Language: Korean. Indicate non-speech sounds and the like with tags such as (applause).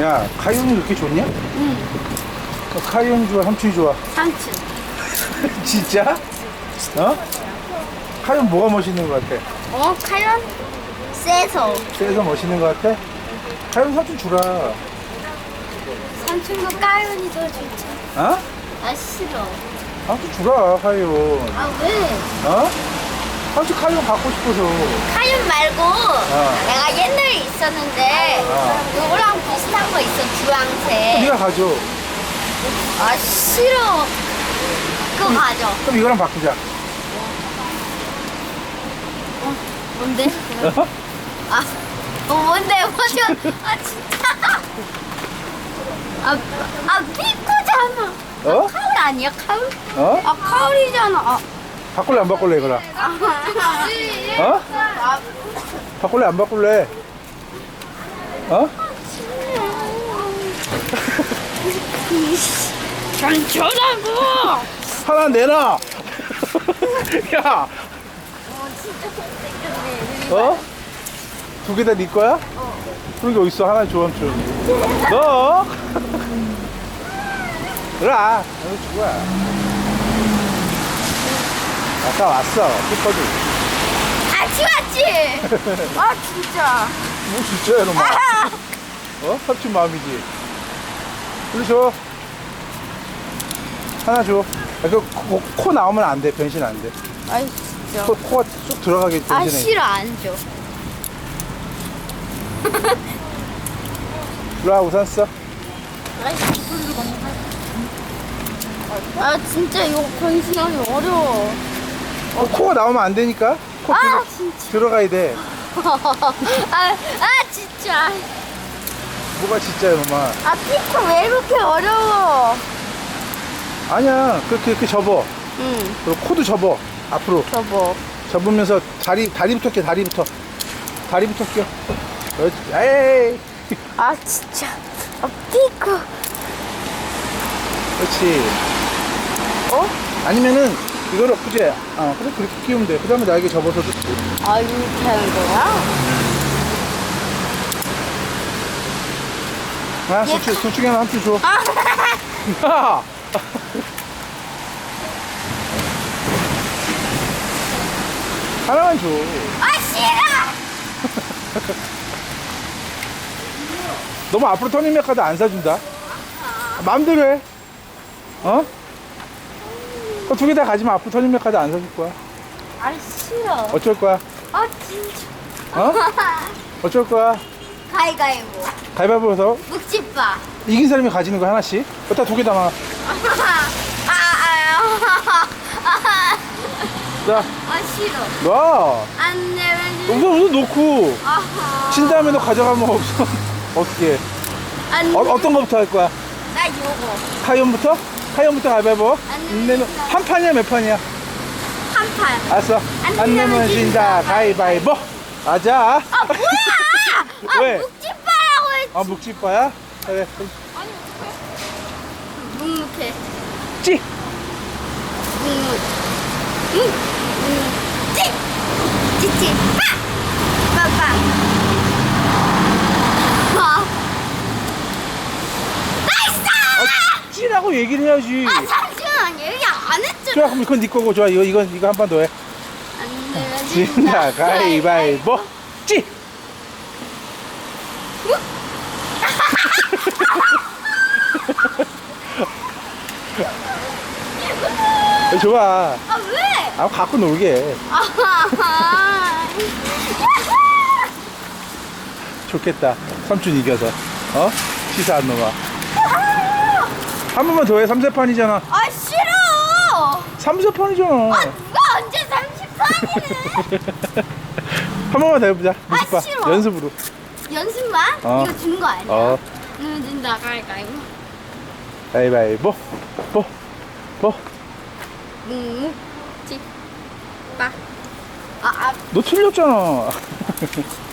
야, 카이온이 그렇게 좋냐? 응. 어, 카이온이 좋아, 삼촌이 좋아. 삼촌. (laughs) 진짜? 어? 카이온 뭐가 멋있는 것 같아? 어, 카연? 세서. 세서 멋있는 것 같아? 카이온 삼촌 주라. 삼촌과 까연이 더 좋지. 어? 아, 싫어. 삼촌 주라, 카이온. 아, 왜? 어? 삼촌 카이온 갖고 싶어서. 카연 말고 내가 옛날에 있었는데 어. 이거랑 비슷한 거 있어, 주황색. 네가 가져. 아, 싫어. 그거 가져. 그럼 이거랑 바꾸자. 뭔데? 어? 아, 어, 뭔데? 뭔데? 아, 진짜. 아, 아, 피코잖아. 어? 카울 아니야, 카울? 어? 아, 카울이잖아. 아, 바꿀래, 안 바꿀래, 이거랑? 어? 아, 바꿀래, 안 바꿀래? 어? 전초라고. 하나 내놔! 야! 어? 두개 다 네 거야? 그런 게 어딨어? 하나 줘, 삼촌. 너? 그래, 이거 줄 거야. 아까 왔어, 피커도. 같이 왔지? (laughs) 아, 진짜. 뭐 진짜야, 너 말. 아, 어? 삼촌 마음이지. 그래, 줘. 하나 줘. 아, 그, 코, 코 나오면 안 돼, 변신 안 돼. 아이, 진짜. 코, 코가 쑥 들어가게 아, 변신해. 싫어, 안 줘. (laughs) 일로 와, 우산 써. 아, 진짜 이거 변신하기 어려워. 어, 코가 나오면 안 되니까. 코 아, 들어, 진짜. 들어 가야 돼. (laughs) 아, 아, 진짜. 뭐가 진짜야, 엄마. 아, 피코 왜 이렇게 어려워? 아니야. 그렇게, 이렇게 접어. 응, 그리고 코도 접어. 앞으로. 저거. 접으면서 다리, 다리부터 껴, 다리부터. 다리부터 껴. 그렇지. 에이. 아, 진짜. 아, 피코. 그렇지. 어? 아니면은, 이거를, 그지? 어, 그래, 그렇게 끼우면 돼. 그 다음에 날개 접어서도. 돼. 아, 이렇게 하는 거야? 아, 둘, 중- 둘 중에 하나 한줄 줘. 아, 야! (laughs) 하나만 줘. 아, 싫어! 너무 앞으로 터닝 카드 안 사준다. 마음대로 해. 어? 두 개 다 가지면 앞으로 터닝 카드 안 사줄 거야. 아, 싫어. 어쩔 거야? 아, 진짜. 어? (laughs) 어쩔 거야? 가위가위보. 가위바위보 해서 묵집바. 이긴 사람이 가지는 거 하나씩. 여기다 두 개 담아. (laughs) 아, 아, 아, 자, 아, 싫어. 놔. 안 내면 우선 우선 놓고. 아하. 친 다음에 너 가져가면 없어. (laughs) 어떻게? 안 어, 어떤 거부터 할 거야? 나 요거. 카이온부터? 카이온부터 가위바위보. 안 내면 한 판이야 몇 판이야? 한 판. 알았어. 안안 내면 진다. 가위바위보. 가자. 아, 뭐야! 아, 왜? 묵집바라고 했지. 아 묵지빠야? 그래. 그럼 묵묵해. 찍. 묵묵. 묵. 묵묵. 찌! 찌찌. 빠! 빠빠. 아. 나이스! 찌라고 얘기를 해야지. 아, 잠시만. 얘기 안 했죠. 좋아 그럼 이건 네 거고 좋아 이거 이거 이거 한 번 더 해. 안 진다 가위바위보. 찌. 좋아. 아, 왜? 아 갖고 놀게. 아하. 좋겠다. 삼촌 이겨서. 어? 시사한 놈아. (laughs) 한 번만 더 해. 삼세판이잖아. 아, 싫어! 삼세판이잖아. 아, 누가 언제 34일을 (laughs) 한 번만 더 해보자. 무식봐. 싫어. 연습으로. 연습만? 어. 이거 준 거 아니야? 어. 응, 진짜 가위가위보. 가위바위보. 보. 보. 묵묵, 찌, 빠. 아, 아, 너 틀렸잖아. (laughs)